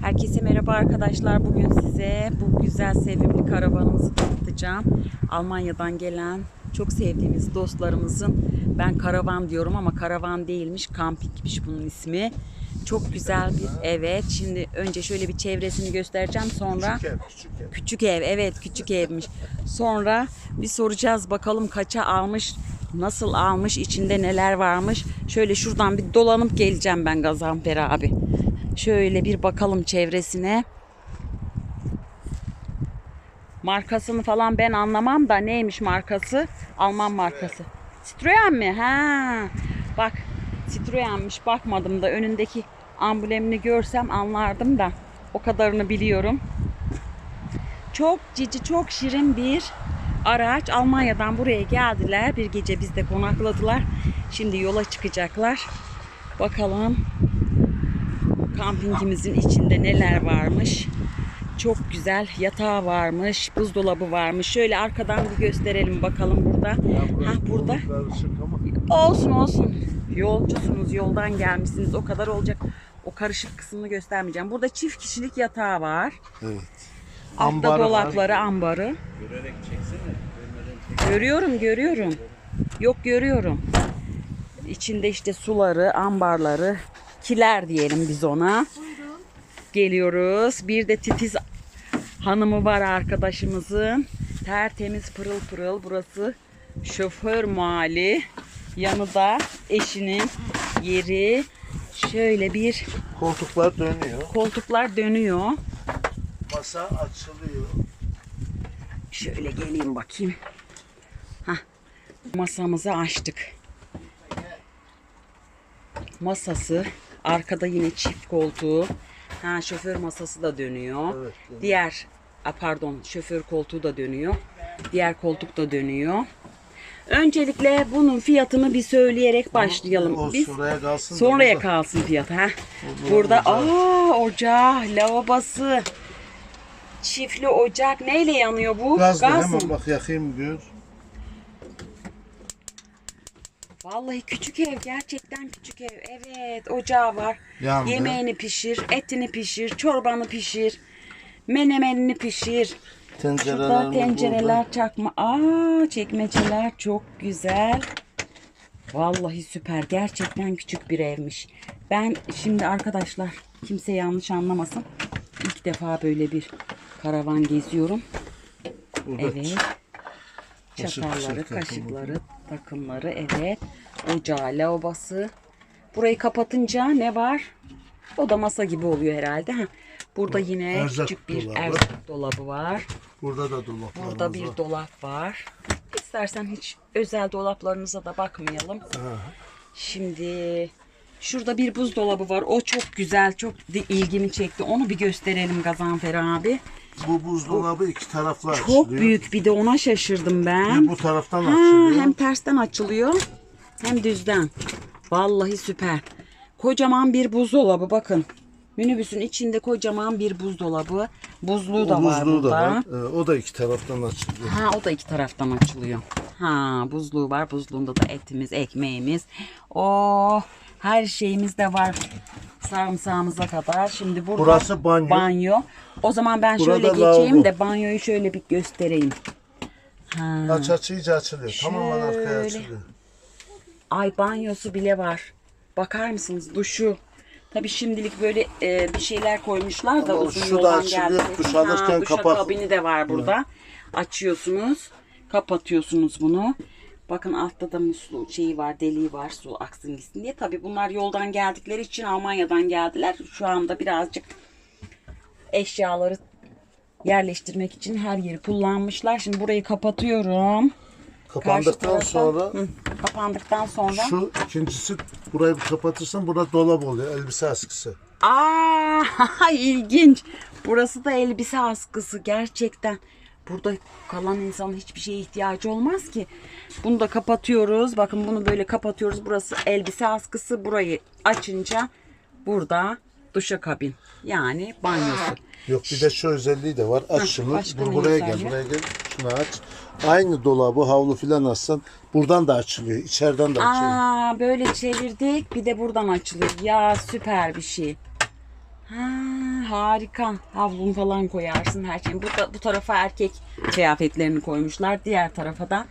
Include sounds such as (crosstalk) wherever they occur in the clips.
Herkese merhaba arkadaşlar. Bugün size bu güzel sevimli karavanımızı tanıtacağım. Almanya'dan gelen çok sevdiğimiz dostlarımızın ben karavan diyorum ama karavan değilmiş. Kampikmiş bunun ismi. Çok güzel bir evet. Şimdi önce şöyle bir çevresini göstereceğim sonra Küçük ev, küçük ev. Küçük ev evet küçük evmiş. Sonra bir soracağız bakalım kaça almış, nasıl almış, içinde neler varmış. Şöyle şuradan bir dolanıp geleceğim ben Gazanfer abi. Şöyle bir bakalım çevresine. Markasını falan ben anlamam da neymiş markası? Alman markası. Citroen mi? Ha. Bak Citroen'miş bakmadım da önündeki amblemini görsem anlardım da o kadarını biliyorum. Çok cici, çok şirin bir araç. Almanya'dan buraya geldiler. Bir gece bizde konakladılar. Şimdi yola çıkacaklar. Bakalım kampingimizin içinde neler varmış. Çok güzel yatağı varmış, buzdolabı varmış. Şöyle arkadan bir gösterelim bakalım burada. Ha burada. Olsun olsun. Yolcusunuz, yoldan gelmişsiniz. O kadar olacak. O karışık kısmını göstermeyeceğim. Burada çift kişilik yatağı var. Evet. Altta Ambarı var. dolapları, ambarı. Görüyorum, görüyorum. Yok görüyorum. İçinde işte suları, ambarları, kiler diyelim biz ona. Geliyoruz. Bir de titiz hanımı var arkadaşımızın. Tertemiz pırıl pırıl. Burası şoför mali. Yanı da eşinin yeri. Şöyle bir koltuklar dönüyor. koltuklar dönüyor. Masa açılıyor. Şöyle geleyim bakayım. Hah. Masamızı açtık. Masası. Arkada yine çift koltuğu. Ha şoför masası da dönüyor. Evet, dönüyor. Diğer a, pardon şoför koltuğu da dönüyor. Diğer koltuk da dönüyor. Öncelikle bunun fiyatını bir söyleyerek başlayalım. O Biz sonraya kalsın. sonraya burada. kalsın fiyatı ha. Burada Burada ocağı. aa ocağı, lavabosu, çiftli ocak neyle yanıyor bu? Gaz hemen mı? bak yakayım gör. Vallahi küçük ev gerçekten küçük ev. Evet ocağı var. Yandı. Yemeğini pişir, etini pişir, çorbanı pişir, menemenini pişir. Şurada Tencereler tencereler çakma. Aa çekmeceler çok güzel. Vallahi süper. Gerçekten küçük bir evmiş. Ben şimdi arkadaşlar kimse yanlış anlamasın. İlk defa böyle bir karavan geziyorum. burada. Evet. Kaşık, Çatalları, takımı. kaşıkları, takımları evet. Ocağı, lavabosu. Burayı kapatınca ne var? O da masa gibi oluyor herhalde. Ha. Burada yine erzak küçük bir dolabı. erzak dolabı var. Burada da dolaplarımız Burada bir var. dolap var. İstersen hiç özel dolaplarınıza da bakmayalım. Şimdi şurada bir buzdolabı var. O çok güzel, çok ilgimi çekti. Onu bir gösterelim Gazanfer abi. Bu buzdolabı iki taraflı Çok açılıyor. büyük bir de ona şaşırdım ben. Bir bu taraftan Ha, açılıyor. hem tersten açılıyor hem düzden. Vallahi süper. Kocaman bir buzdolabı bakın. Minibüsün içinde kocaman bir buzdolabı. Buzluğu da O var buzluğu da burada. var. Ee, o da iki taraftan açılıyor. Ha o da iki taraftan açılıyor. Ha buzluğu var. Buzluğunda da etimiz, ekmeğimiz. O her şeyimiz de var. Sarımsağımıza kadar. Şimdi burada Burası banyo. banyo. O zaman ben Burada şöyle geçeyim lavabo. de banyoyu şöyle bir göstereyim. Ha. Aç aç iyice açılıyor. Tamamen arkaya Şöyle. açılıyor. Ay banyosu bile var. Bakar mısınız duşu. Tabii şimdilik böyle e, bir şeyler koymuşlar da Ama uzun şu da yoldan açılıyor, geldiği duş alırken kapak- kabini de var burada. Açıyorsunuz. Kapatıyorsunuz bunu. Bakın altta da muslu şeyi var, deliği var su aksın gitsin diye. Tabii bunlar yoldan geldikleri için Almanya'dan geldiler. Şu anda birazcık eşyaları yerleştirmek için her yeri kullanmışlar. Şimdi burayı kapatıyorum. Kapandıktan taraftan- sonra Hı, kapandıktan sonra şu ikincisi burayı kapatırsan burada dolap oluyor. Elbise askısı. Aa (laughs) ilginç. Burası da elbise askısı gerçekten. Burada kalan insanın hiçbir şeye ihtiyacı olmaz ki. Bunu da kapatıyoruz. Bakın bunu böyle kapatıyoruz. Burası elbise askısı. Burayı açınca burada duşakabin. Yani banyosu. Yok bir de şu özelliği de var. Aç şunu. başka ne buraya gel, özelliği? buraya gel. Şunu aç. Aynı dolabı, havlu filan açsan buradan da açılıyor. içeriden de açılıyor. Aa böyle çevirdik. Bir de buradan açılıyor. Ya süper bir şey. Ha, harika. Havlunu falan koyarsın her şeyi. Bu, bu tarafa erkek kıyafetlerini koymuşlar. Diğer tarafa da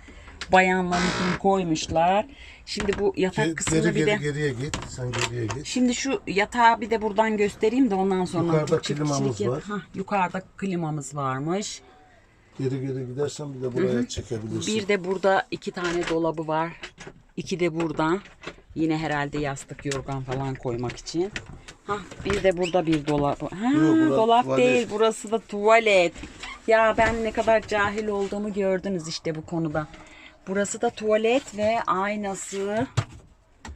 bayanlarınkini koymuşlar. Şimdi bu yatak Geri kısmını geri, bir de... geriye git. Sen geriye git. Şimdi şu yatağı bir de buradan göstereyim de ondan sonra Yukarıda bu klimamız var. Hah, yukarıda klimamız varmış. Geri geri gidersen bir de buraya çekebilirsin. Bir de burada iki tane dolabı var. İki de burada. Yine herhalde yastık, yorgan falan koymak için. Hah, bir de burada bir dolap. Ha, Yok, burası dolap tuvalet. değil, burası da tuvalet. Ya ben ne kadar cahil olduğumu gördünüz işte bu konuda. Burası da tuvalet ve aynası.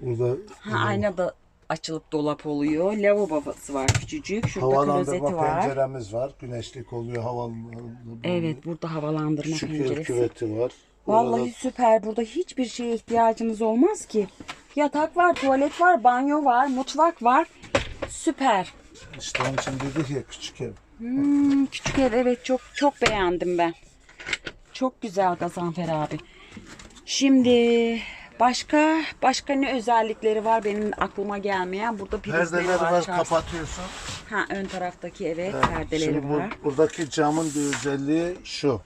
Burada Ha, ayna da açılıp dolap oluyor. Lavabosu var küçücük. Şurada klozeti havalandırma var. penceremiz var. Güneşlik oluyor, havalandırma. Evet, burada havalandırma Küçük yer penceresi. küveti var. Vallahi Orada süper. Burada hiçbir şeye ihtiyacınız olmaz ki. Yatak var, tuvalet var, banyo var, mutfak var. Süper. işte onun için dedik ya küçük ev. Hmm, küçük ev evet çok çok beğendim ben. Çok güzel Gazanfer abi. Şimdi başka başka ne özellikleri var benim aklıma gelmeyen? Burada prizleri var. var, kapatıyorsun. Ha ön taraftaki evet perdeleri Şimdi bu- var. buradaki camın bir özelliği şu.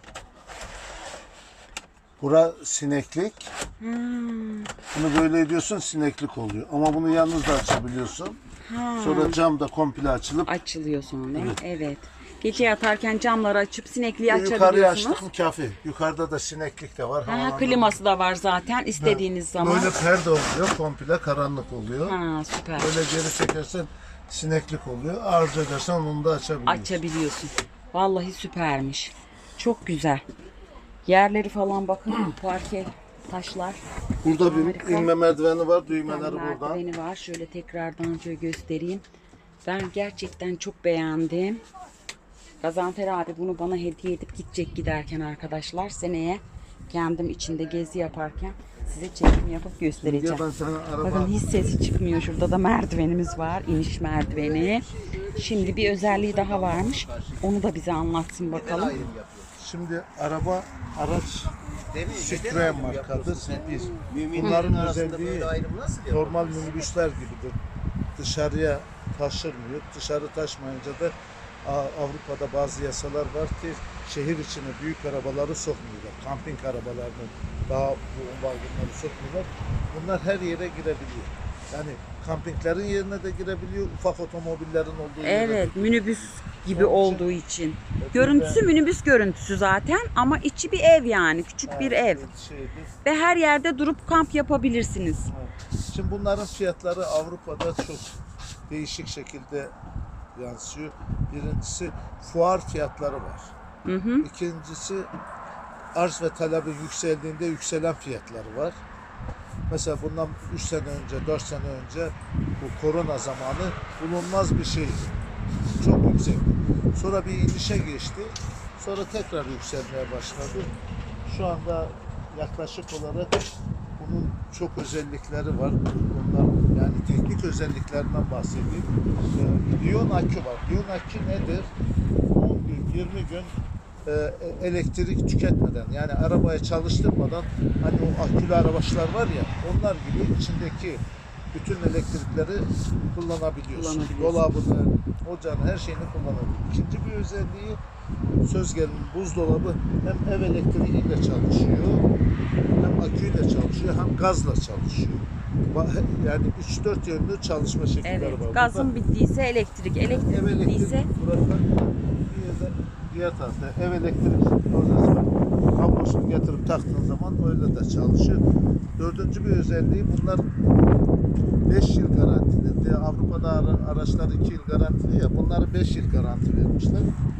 Bura sineklik. Hmm, Bunu böyle ediyorsun sineklik oluyor. Ama bunu yalnız da açabiliyorsun. ha. Sonra cam da komple açılıp Açılıyor sonra. Evet. Gece yatarken camları açıp sinekliği yukarıya açabiliyorsunuz. açtık mı kafi. Yukarıda da sineklik de var. Ha, kliması da var zaten istediğiniz zaman. Böyle perde oluyor. Komple karanlık oluyor. Ha süper. Böyle geri çekersen sineklik oluyor. Arzu edersen onu da açabiliyorsun. Açabiliyorsun. Vallahi süpermiş. Çok güzel. Yerleri falan bakın. (clears throat) Parke taşlar. Burada bir Harika. inme merdiveni var. Düğmeleri buradan. merdiveni var. Şöyle tekrardan şöyle göstereyim. Ben gerçekten çok beğendim. Gazanfer abi bunu bana hediye edip gidecek giderken arkadaşlar. Seneye kendim içinde gezi yaparken size çekim yapıp göstereceğim. Ya ben sana araba Bakın hiç sesi çıkmıyor. Şurada da merdivenimiz var. iniş merdiveni. Şimdi bir özelliği daha varmış. Onu da bize anlatsın bakalım. Şimdi araba araç Citroen markadır. Bir. Bunların özelliği normal minibüsler gibidir. Dışarıya taşırmıyor. Dışarı taşmayınca da Avrupa'da bazı yasalar var ki şehir içine büyük arabaları sokmuyorlar. Kamping arabalarını daha bu vagonları sokmuyorlar. Bunlar her yere girebiliyor. Yani kampinglerin yerine de girebiliyor. Ufak otomobillerin olduğu yere de Evet, minibüs gibi Onun için- olduğu için. Görüntüsü minibüs görüntüsü zaten ama içi bir ev yani, küçük bir ev. Şeydi. Ve her yerde durup kamp yapabilirsiniz. Şimdi bunların fiyatları Avrupa'da çok değişik şekilde yansıyor. Birincisi fuar fiyatları var. Hı hı. İkincisi arz ve talebi yükseldiğinde yükselen fiyatları var. Mesela bundan 3 sene önce, 4 sene önce bu korona zamanı bulunmaz bir şey. Çok yüksek. Sonra bir inişe geçti. Sonra tekrar yükselmeye başladı. Şu anda yaklaşık olarak bunun çok özellikleri var. Bunlar yani teknik özelliklerinden bahsedeyim. Ee, Liyon akü var. Liyon akü nedir? 10 gün, 20 gün e, elektrik tüketmeden yani arabaya çalıştırmadan hani o akülü araçlar var ya onlar gibi içindeki bütün elektrikleri kullanabiliyorsun. Dolabını, ocağını, her şeyini kullanabiliyorsun. İkinci bir özelliği söz gelimi buzdolabı hem ev elektriğiyle çalışıyor hem aküyle çalışıyor hem gazla çalışıyor. Yani 3-4 yönlü çalışma şekilleri Evet, var. gazın bittiyse elektrik, elektrik Ev bittiyse elektrik burada diğer tarafta ev elektrik. Kablosunu getirip taktığın zaman öyle de çalışıyor. Dördüncü bir özelliği bunlar 5 yıl garantili. Avrupa'da ara- araçlar 2 yıl garantili ya bunları 5 yıl garanti vermişler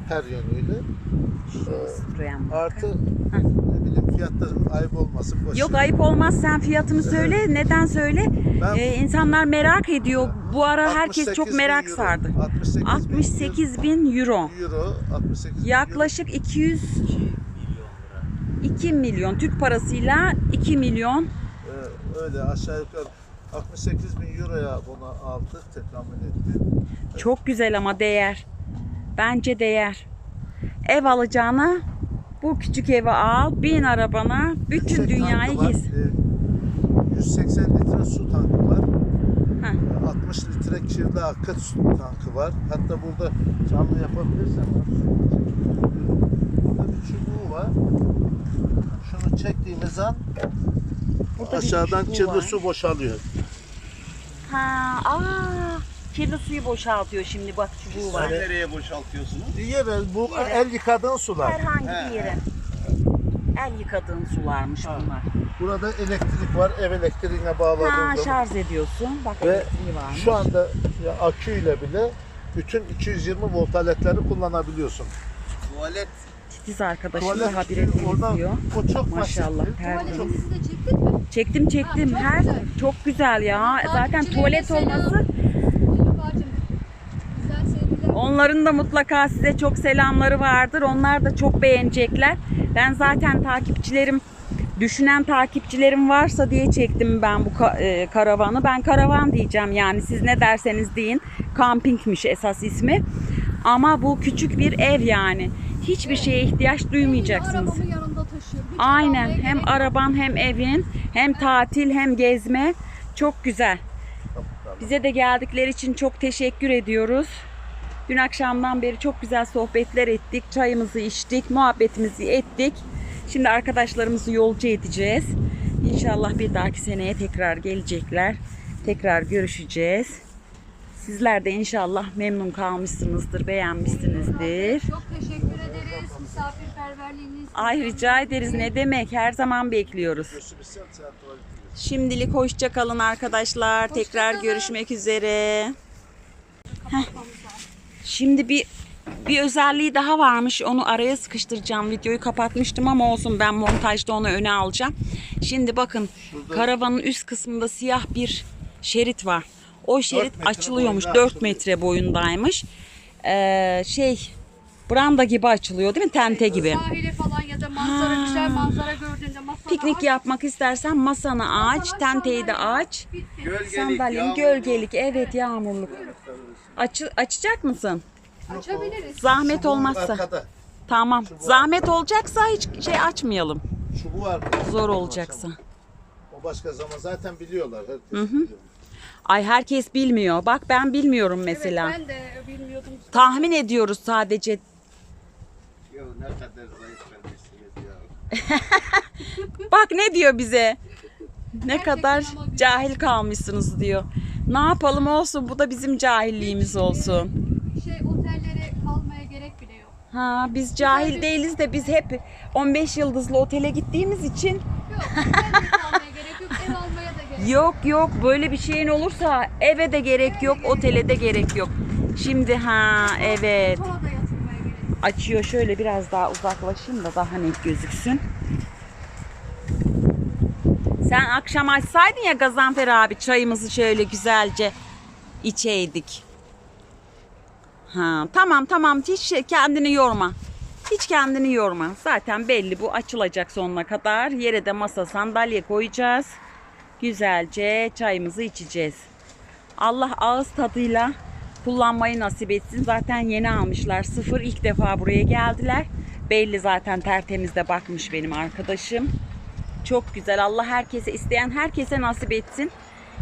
her yönüyle. Ee, artı ne bileyim fiyatta ayıp olmasın. boş Yok ayıp olmaz sen fiyatını söyle. Neden söyle? Ben- Ee, insanlar merak ediyor. Bu ara herkes 68 çok bin merak euro. sardı. 68 bin 68 bin euro. euro. 68 bin Yaklaşık 200 2 milyon Türk parasıyla 2 milyon Ee, öyle aşağı yukarı 68 bin euroya bunu aldık tekamül etti. çok güzel ama değer. Bence değer. Ev alacağına bu küçük evi al, bin arabana, bütün dünyayı var, gez. e, 180 litre su tankı var. E, 60 litre kirli akıt su tankı var. Hatta burada canlı yapabilirsen bak, burada bir çubuğu var. Şunu çektiğimiz an Burada aşağıdan kirli su boşalıyor. Ha, aa, kirli suyu boşaltıyor şimdi bak çubuğu var. Nereye boşaltıyorsunuz? Diye ben bu el yıkadığın sular. Herhangi He, bir yere. El yıkadığın sularmış Ha. bunlar. Burada elektrik var. Ev elektriğine Ha bağladığında şarj ediyorsun. Bak Ve elektriği varmış. şu anda ya aküyle bile bütün 220 volt aletleri kullanabiliyorsun. Tuvalet Titiz arkadaşım Tuvalet daha bire oradan temizliyor. o çok Maşallah, basit. tertemiz. Tuvaletinizi de çektin mi? Çektim çektim. Ha, çok Her güzel. çok güzel ya. Zaten Takipçilerine tuvalet selam. olması Nilüfer'cim, Güzel sevgiler. Onların da mutlaka size çok selamları vardır. Onlar da çok beğenecekler. Ben zaten takipçilerim, düşünen takipçilerim varsa diye çektim ben bu ka- e, karavanı. Ben karavan diyeceğim yani siz ne derseniz deyin. Kampingmiş esas ismi. Ama bu küçük bir ev yani. Hiçbir şeye ihtiyaç duymayacaksınız. Arabamı yanımda taşıyorum. Hiç Aynen. almaya Hem gerek araban hem evin hem tatil hem gezme çok güzel. Bize de geldikleri için çok teşekkür ediyoruz. Dün akşamdan beri çok güzel sohbetler ettik. Çayımızı içtik, muhabbetimizi ettik. Şimdi arkadaşlarımızı yolcu edeceğiz. İnşallah bir dahaki seneye tekrar gelecekler. Tekrar görüşeceğiz. Sizler de inşallah memnun kalmışsınızdır, beğenmişsinizdir. Çok misafirperverliğiniz. Ay rica ederiz ne demek her zaman bekliyoruz. Şimdilik hoşça kalın arkadaşlar. Tekrar kalın. görüşmek üzere. Heh. Şimdi bir bir özelliği daha varmış. Onu araya sıkıştıracağım. Videoyu kapatmıştım ama olsun ben montajda onu öne alacağım. Şimdi bakın karavanın üst kısmında siyah bir şerit var. O şerit açılıyormuş. boyunda 4 açılıyor. metre boyundaymış. Ee, şey branda gibi açılıyor değil mi? Tente gibi. Sahile falan ya da manzara Ha. güzel manzara gördüğünde masada Piknik aç, yapmak istersen masanı aç, masana tenteyi de sandalye aç. bitti. gölgelik, Sandalyenin yağmurlu. gölgelik, evet yağmurluk. Açı, açacak mısın? Açabiliriz. Zahmet olmazsa. Arkada. Tamam. Zahmet olacaksa hiç şey açmayalım. Şu bu var. Zor olacaksa. O başka zaman zaten biliyorlar. Herkes biliyor. Ay herkes bilmiyor. Bak ben bilmiyorum mesela. Evet ben de bilmiyordum. Tahmin ediyoruz sadece. Ya ne kadar zayıf kardeşsiniz ya. (laughs) Bak ne diyor bize. Ne Gerçekten kadar ama güzel. cahil kalmışsınız diyor. Ne yapalım olsun bu da bizim cahilliğimiz olsun. Şey otellere kalmaya gerek bile yok. Ha biz cahil değiliz de biz hep 15 yıldızlı otele gittiğimiz için Yok otelde kalmaya gerek yok. Ev almaya da gerek yok. yok yok böyle bir şeyin olursa eve de gerek yok otele de gerek yok. Şimdi ha evet Kola da yatırmaya gerek yok. Açıyor şöyle biraz daha uzaklaşayım da daha net gözüksün. Sen akşam açsaydın ya Gazanfer abi çayımızı şöyle güzelce içeydik. Ha, tamam tamam hiç şey- kendini yorma. Hiç kendini yorma. Zaten belli bu açılacak sonuna kadar. Yere de masa sandalye koyacağız. Güzelce çayımızı içeceğiz. Allah ağız tadıyla kullanmayı nasip etsin. Zaten yeni almışlar. Sıfır ilk defa buraya geldiler. Belli zaten tertemiz de bakmış benim arkadaşım. Çok güzel. Allah herkese isteyen herkese nasip etsin.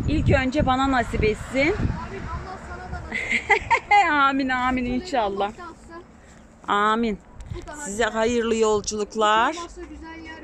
İlk önce bana nasip etsin. Abi Allah (laughs) sana da nasip amin amin inşallah. Amin. Size hayırlı yolculuklar. Güzel